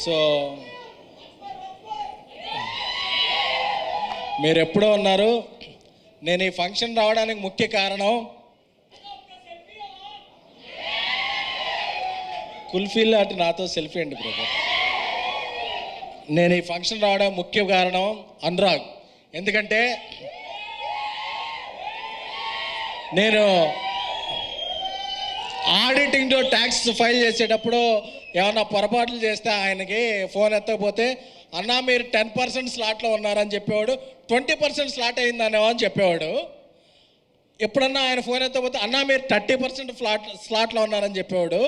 So మీరు ఎప్పుడో ఉన్నారు. నేను ఈ ఫంక్షన్ రావడానికి ముఖ్య కారణం కుల్ఫీల్ అటు నాతో సెల్ఫీ అండి బ్రదర్. నేను ఈ ఫంక్షన్ రావడానికి ముఖ్య కారణం అనురాగ్. ఎందుకంటే నేను ఆడిటింగ్లో ట్యాక్స్ ఫైల్ చేసేటప్పుడు ఏమన్నా పొరపాట్లు చేస్తే ఆయనకి ఫోన్ ఎత్తకపోతే అన్నా మీరు టెన్ పర్సెంట్ స్లాట్లో ఉన్నారని చెప్పేవాడు. ట్వంటీ పర్సెంట్ స్లాట్ అయిందనేమో అని చెప్పేవాడు. ఎప్పుడన్నా ఆయన ఫోన్ ఎత్తకపోతే అన్నా మీరు థర్టీ పర్సెంట్ ఫ్లాట్ స్లాట్లో ఉన్నారని చెప్పేవాడు.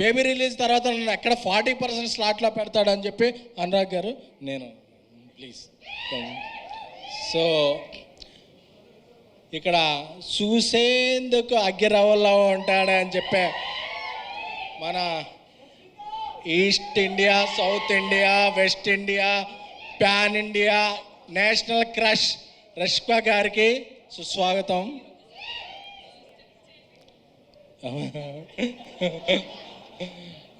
బేబీ రిలీజ్ తర్వాత నన్ను ఎక్కడ ఫార్టీ పర్సెంట్ స్లాట్లో పెడతాడని చెప్పి అనురాగ్ గారు నేను ప్లీజ్ సో ఇక్కడ చూసేందుకు అగ్గిరవ్వలో ఉంటాడని చెప్పే మన east India south India west India pan India national crush రష్క గారికి సుస్వాగతం.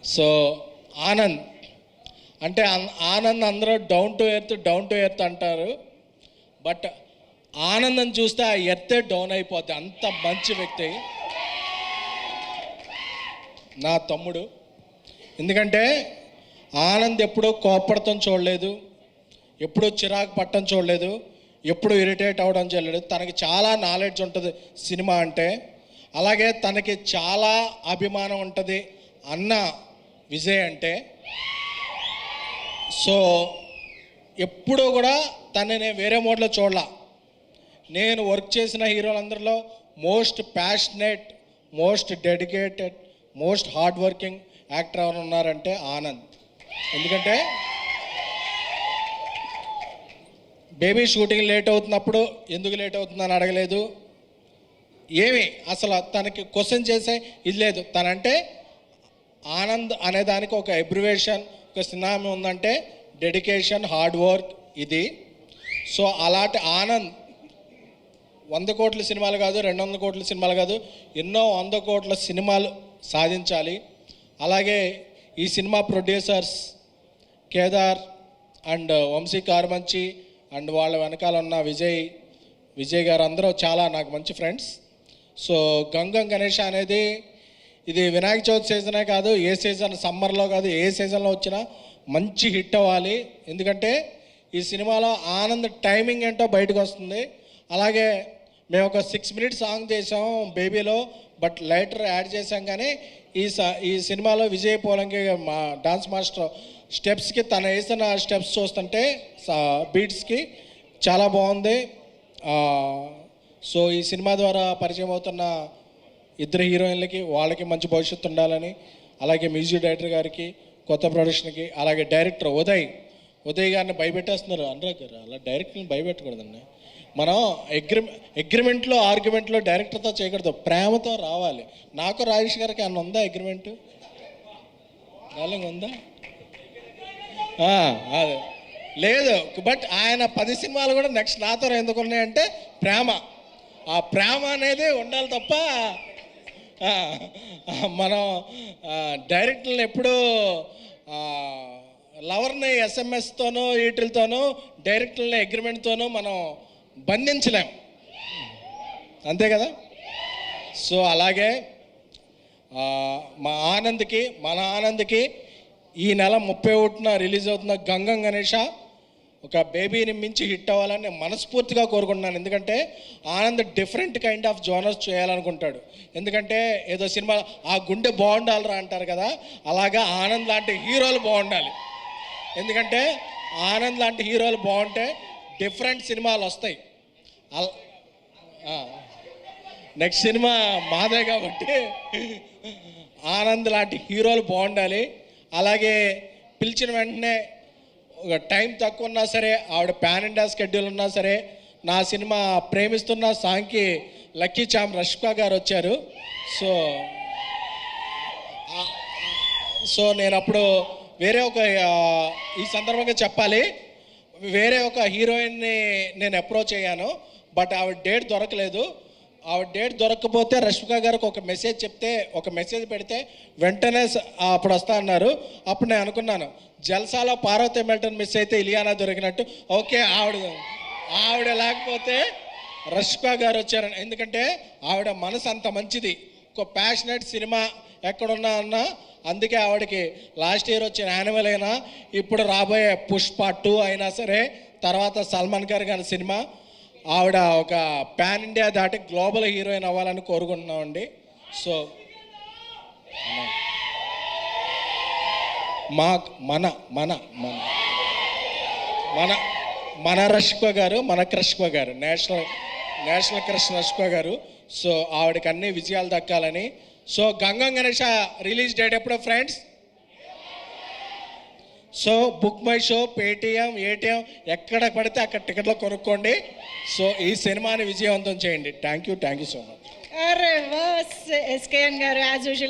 సో ఆనంద్. అంటే అన్- ఆనంద్ అందరూ down to earth down to earth అంటారు. బట్ ఆనందం చూస్తే ఆ ఎర్తే డౌన్ అయిపోద్ది. అంత మంచి వ్యక్తి. నా తమ్ముడు. ఎందుకంటే ఆనంద్ ఎప్పుడూ కోపడటం చూడలేదు ఎప్పుడూ చిరాకు పట్టడం చూడలేదు ఎప్పుడు ఇరిటేట్ అవ్వడం చూడలేదు. తనకి చాలా నాలెడ్జ్ ఉంటుంది సినిమా అంటే. అలాగే తనకి చాలా అభిమానం ఉంటుంది అన్న విజయ్ అంటే. సో ఎప్పుడూ కూడా తనని వేరే మోడ్లో చూడలా. నేను వర్క్ చేసిన హీరోలందరిలో most passionate most dedicated most hard working actor ఎవరు ఉన్నారంటే ఆనంద్. ఎందుకంటే బేబీ షూటింగ్ లేట్ అవుతున్నప్పుడు ఎందుకు లేట్ అవుతుందని అడగలేదు. ఏమి అసలు తనకి క్వశ్చన్ చేసే ఇది లేదు. తనంటే ఆనంద్ అనే దానికి ఒక ఎబ్రివేషన్ ఒక సినామి ఉందంటే డెడికేషన్ హార్డ్ వర్క్ ఇది. సో అలాంటి ఆనంద్ వంద కోట్ల సినిమాలు కాదు రెండు వందల కోట్ల సినిమాలు కాదు ఎన్నో వంద కోట్ల సినిమాలు సాధించాలి. అలాగే ఈ cinema producers Kedar and Vamsi Karumanchi and వాళ్ళ వెనకాల ఉన్న విజయ్ విజయ్ గారు అందరూ చాలా నాకు మంచి ఫ్రెండ్స్. సో గంగం గణేష్ అనేది ఇది వినాయక చవితి సీజనే కాదు ఏ సీజన్ సమ్మర్లో కాదు ఏ సీజన్లో వచ్చినా మంచి హిట్ అవ్వాలి. ఎందుకంటే ఈ సినిమాలో ఆనంద్ టైమింగ్ ఏంటో బయటకు వస్తుంది. అలాగే మేము ఒక సిక్స్ మినిట్స్ సాంగ్ చేసాం బేబీలో బట్ లైటర్ యాడ్ చేసాం కానీ ఈ స ఈ సినిమాలో విజయ్ పోలంకి మా డాన్స్ మాస్టర్ స్టెప్స్కి తను వేసిన స్టెప్స్ చూస్తుంటే బీట్స్కి చాలా బాగుంది. సో ఈ సినిమా ద్వారా పరిచయం అవుతున్న ఇద్దరు హీరోయిన్లకి వాళ్ళకి మంచి భవిష్యత్తు ఉండాలని అలాగే మ్యూజిక్ డైరెక్టర్ గారికి కొత్త ప్రొడక్షన్కి అలాగే డైరెక్టర్ ఉదయ్ ఉదయ్ గారిని భయపెట్టేస్తున్నారు అనురాగ్ గారు. అలా డైరెక్ట్ని భయపెట్టకూడదండి. మనం అగ్రిమె అగ్రిమెంట్లో ఆర్గ్యుమెంట్లో డైరెక్టర్తో చేయకూడదు. ప్రేమతో రావాలి. నాకు రాజేష్ గారికి అన్న ఉందా అగ్రిమెంట్ డార్లింగ్ ఉందా? అదే. లేదు. బట్ ఆయన పది సినిమాలు కూడా నెక్స్ట్ నాతో ఎందుకు ఉన్నాయంటే ప్రేమ. ఆ ప్రేమ అనేది ఉండాలి తప్ప మనం డైరెక్టర్ని ఎప్పుడూ లవర్ని ఎస్ఎంఎస్తోనూ వీటితోనో డైరెక్టర్ని అగ్రిమెంట్తోనూ మనం బంధించలేం. అంతే కదా? సో అలాగే మా ఆనంద్కి మన ఆనంద్కి ఈ నెల ముప్పై ఒకటిన రిలీజ్ అవుతున్న గంగం గణేష ఒక బేబీని మించి హిట్ అవ్వాలని నేను మనస్ఫూర్తిగా కోరుకుంటున్నాను. ఎందుకంటే Anand different kind of genres చేయాలనుకుంటాడు. ఎందుకంటే ఏదో సినిమా ఆ గుండె బాగుండాలిరా అంటారు కదా? అలాగా ఆనంద్ లాంటి హీరోలు బాగుండాలి. ఎందుకంటే ఆనంద్ లాంటి హీరోలు బాగుంటే డిఫరెంట్ సినిమాలు వస్తాయి. అల్ నెక్స్ట్ సినిమా మాదే కాబట్టి ఆనంద్ లాంటి హీరోలు బాగుండాలి. అలాగే పిలిచిన వెంటనే ఒక టైం తక్కువ ఉన్నా సరే ఆవిడ ప్యాన్ ఇండియా స్కెడ్యూల్ ఉన్నా సరే నా సినిమా ప్రేమిస్తున్న సాంగ్కి లక్కీ చామ్ రష్కా గారు వచ్చారు. సో సో నేను అప్పుడు వేరే ఒక ఈ సందర్భంగా చెప్పాలి. వేరే ఒక హీరోయిన్ని నేను అప్రోచ్ అయ్యాను బట్ ఆవిడ డేట్ దొరకలేదు. ఆవిడ డేట్ దొరకకపోతే రష్మిక గారికి ఒక మెసేజ్ చెప్తే ఒక మెసేజ్ పెడితే వెంటనే అప్పుడు వస్తా అన్నారు. అప్పుడు నేను అనుకున్నాను జల్సాలో పార్వతి మెల్టన్ మిస్ అయితే ఇలియానా దొరికినట్టు. ఓకే ఆవిడ ఆవిడ లేకపోతే రష్మిక గారు వచ్చారని. ఎందుకంటే ఆవిడ మనసు అంత మంచిది. ఒక ప్యాషనెట్ సినిమా ఎక్కడున్నా అన్నా అందుకే ఆవిడకి లాస్ట్ ఇయర్ వచ్చిన యానిమల్ అయినా ఇప్పుడు రాబోయే పుష్ప టూ అయినా సరే తర్వాత సల్మాన్ ఖాన్ గారి సినిమా ఆవిడ ఒక పాన్ ఇండియా దాటి గ్లోబల్ హీరోయిన్ అవ్వాలని కోరుకుంటున్నామండి. సో మా మన మన మన మన మన రష్క గారు మన క్రష్క గారు నేషనల్ నేషనల్ క్రష్ రష్క గారు. సో ఆవిడకి అన్ని విజయాలు దక్కాలని so Gam Gam Ganesha release date ఎప్పుడు friends? So book my show Paytm ATM ఎక్కడ పడితే అక్కడ టికెట్లు కొనుక్కోండి. సో ఈ సినిమాని విజయవంతం చేయండి. Thank you thank you so much అరే వాస్ ఎస్కేఎన్ గారు యాజ్ యూజువల్